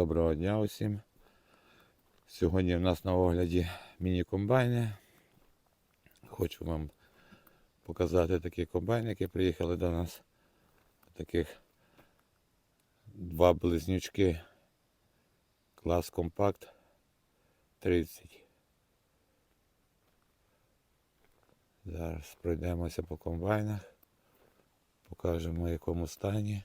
Доброго дня усім. Сьогодні в нас на огляді міні-комбайни. Хочу вам показати такі комбайни, які приїхали до нас. Таких два близнючки. Клас компакт 30. Зараз пройдемося по комбайнах. Покажемо в якому стані.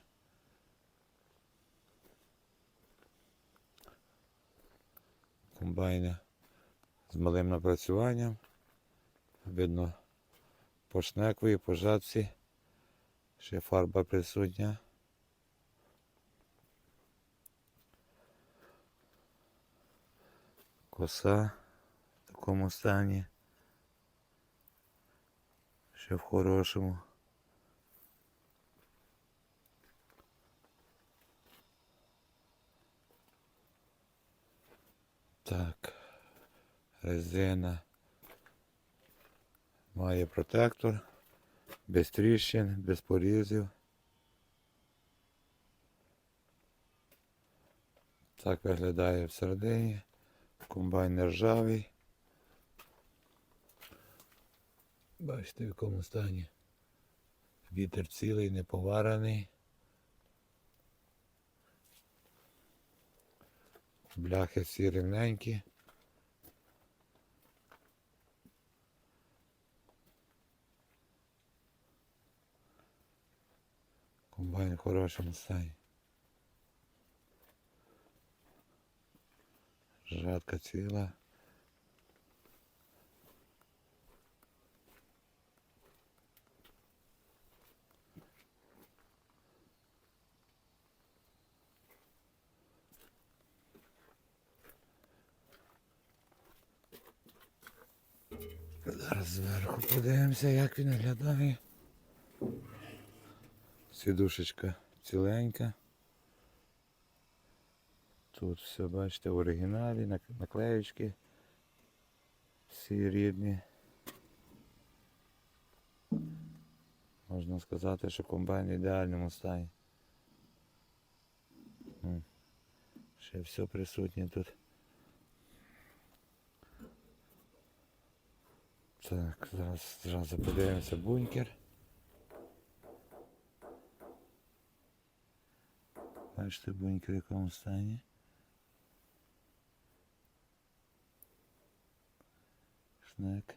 Комбайни з малим напрацюванням. Видно по шнекові, по жатці. Ще фарба присутня. Коса в такому стані. Ще в хорошому. Так, резина має протектор, без тріщин, без порізів. Так виглядає всередині. Комбайн ржавий. Бачите, в якому стані. Вітер цілий, не поварений. Бляхи всі рівненькі. Комбайн в хорошому стані. Жатка ціла. Зараз зверху подивимося, як він виглядає. Сідушечка ціленька. Тут все, бачите, в оригіналі, нак- наклеючки. Всі рідні. Можна сказати, що комбайн в ідеальному стані. Ще все присутнє тут. Так, зараз зразу подивимося бункер. Бачите, бункер в якому стані. Шнек.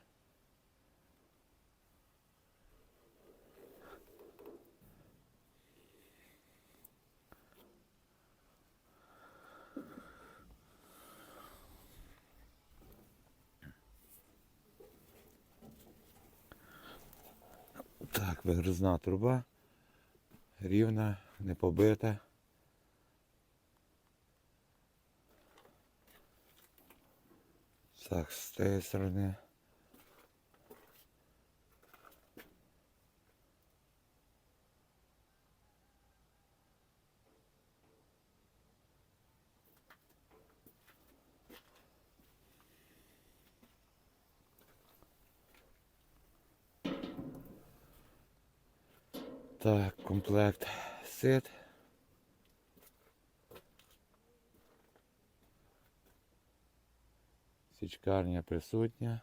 Так, вигрузна труба. Рівна, не побита. Так, з тієї сторони. Так, комплект сит. Січкарня присутня.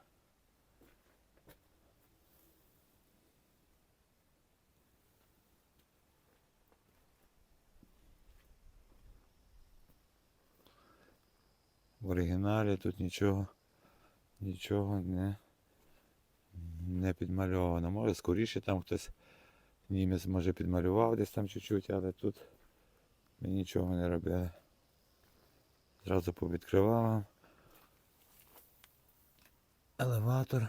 В оригіналі тут нічого, нічого не, не підмальовано. Може скоріше там хтось німець може підмалював десь там чуть-чуть, але тут ми нічого не робили. Зразу повідкривав. Елеватор.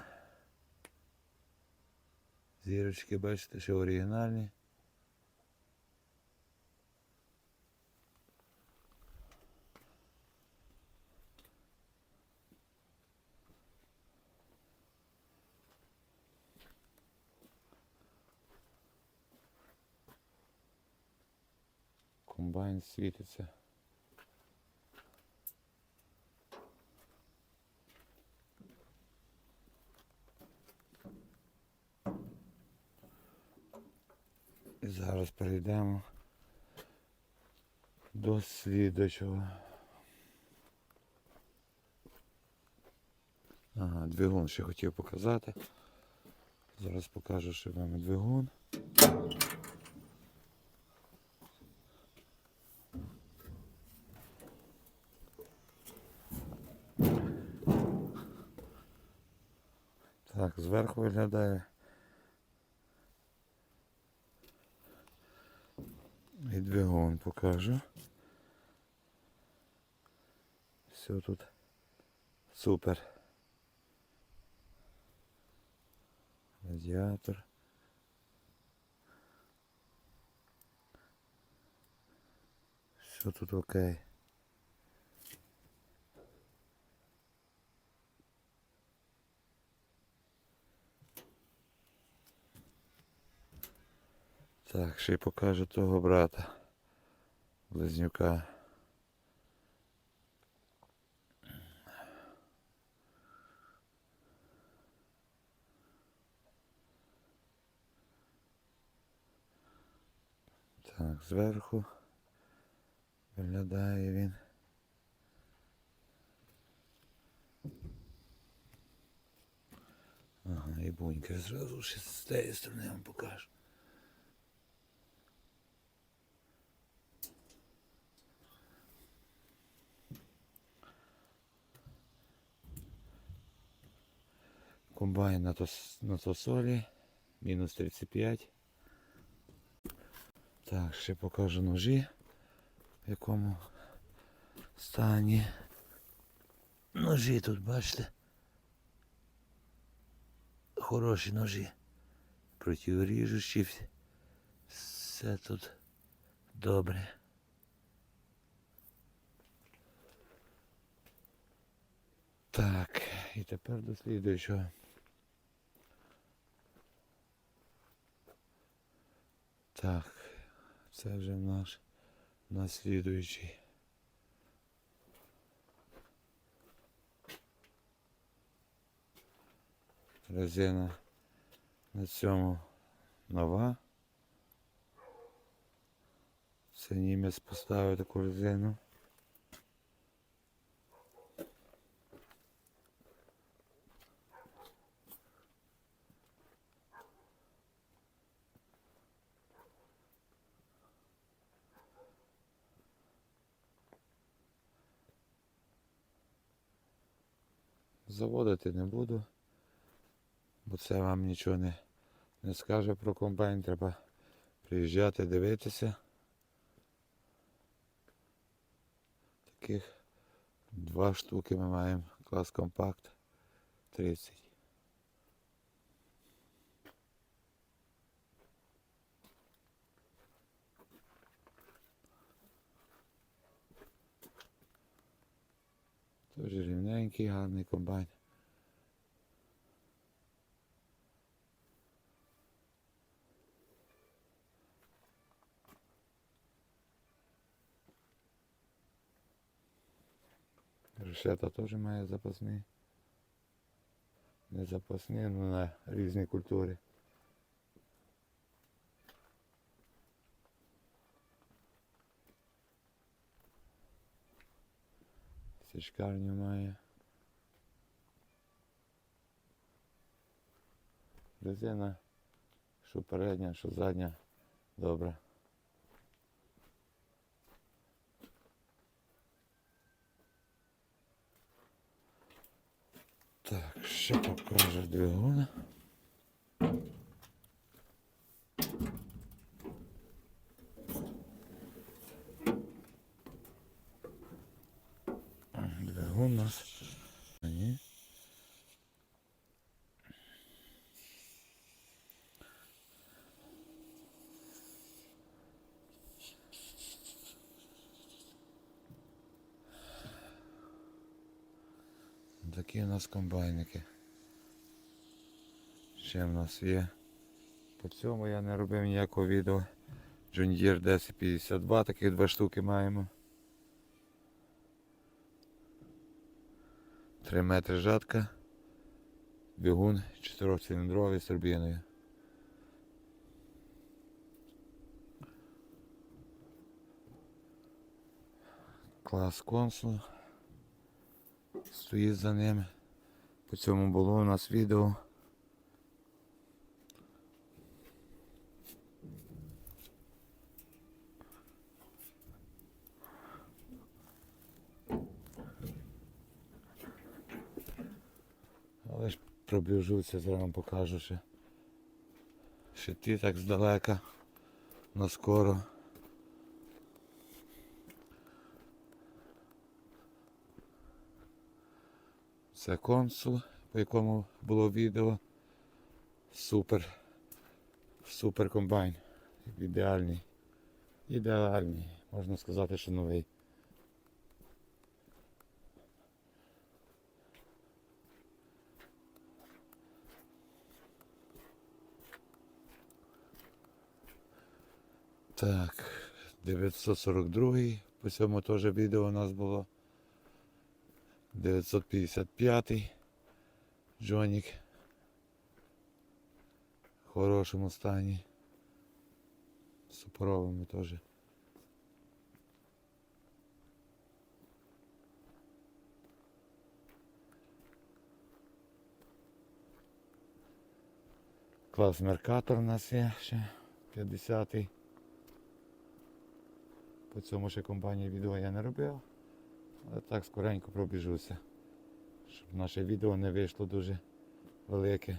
Зірочки, бачите, що оригінальні. комбайн світиться. І зараз перейдемо до слідчого. Ага, двигун ще хотів показати. Зараз покажу, що вам двигун. Зверху виглядає. І двигун покажу. Все тут супер. Радіатор. Все тут окей. Так, ще й покажу того брата. Близнюка. Так, зверху виглядає він. Ага, і бунькер зразу ще з тієї сторони вам покажу. Комбайн на, тос, на тосолі. Мінус 35. Так, ще покажу ножі, в якому стані. Ножі тут, бачите. Хороші ножі. Протиріжучі. Все тут добре. Так, і тепер до слідуючого. Так, це вже наш наслідуючий. Резина на цьому нова. Це німець поставив таку резину. Заводити не буду, бо це вам нічого не, не скаже про комбайн, треба приїжджати, дивитися. Таких два штуки ми маємо, клас компакт 30. Дуже рівненький, гарний комбайн. Решета теж має запасний. Не запасний, але на різній культурі. Січкарню має. Резина, що передня, що задня, добре. Так, ще покажу двигун. Двигун у нас. Ні. Такі у нас комбайники. Ще в нас є. По цьому я не робив ніякого відео. Deere 1052, таких два штуки маємо. 3 метри жатка. Бігун 4-циліндровий з турбіною. Клас консул. Стоїть за ним. По цьому було у нас відео. Але ж приближуся, зараз вам покажу ще. Ще ті так здалека. Но скоро. Це консул, по якому було відео. Супер. Супер комбайн. Ідеальний. Ідеальний. Можна сказати, що новий. Так, 942 по цьому теж відео у нас було. 955 Джонік. В хорошому стані. Супоровими теж. Клас Меркатор у нас є ще 50-й. По цьому ще компанії відео я не робив. Але так скоренько пробіжуся. Щоб наше відео не вийшло дуже велике.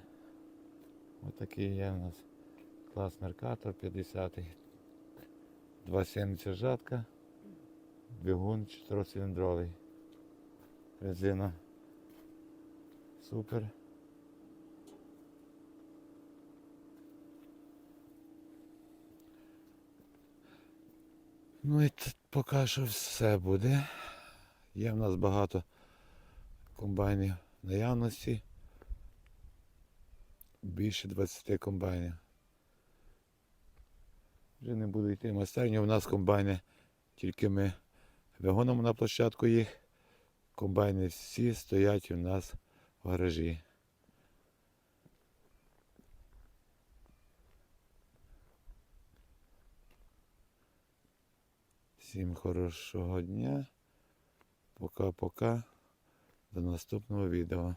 Отакий є у нас клас Меркатор 50 270 жатка. Двигун 4-циліндровий. Резина. Супер. Ну і тут поки що все буде. Є в нас багато комбайнів наявності. Більше 20 комбайнів. Вже не буду йти майстерню. У нас комбайни, тільки ми вигонимо на площадку їх. Комбайни всі стоять у нас в гаражі. Всім хорошого дня. Пока-пока. До наступного відео.